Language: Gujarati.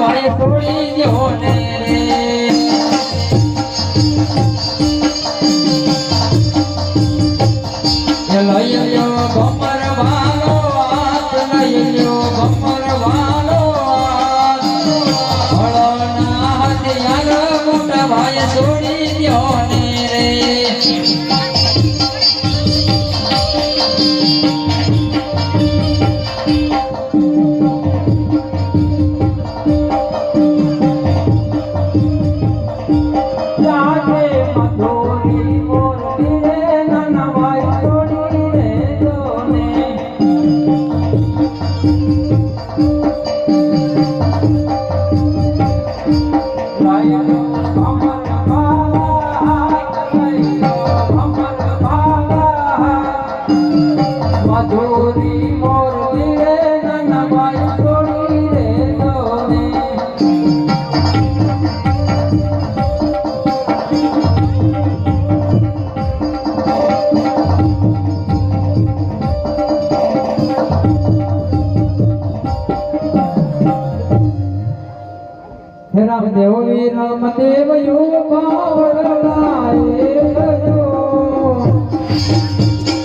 ભાઈ છોડી દ્યો ને લઈ લ્યો ગમર વાલો ભાઈ છોડી દ્યો ને રામ દેવ વીર રામ દેવ ગયો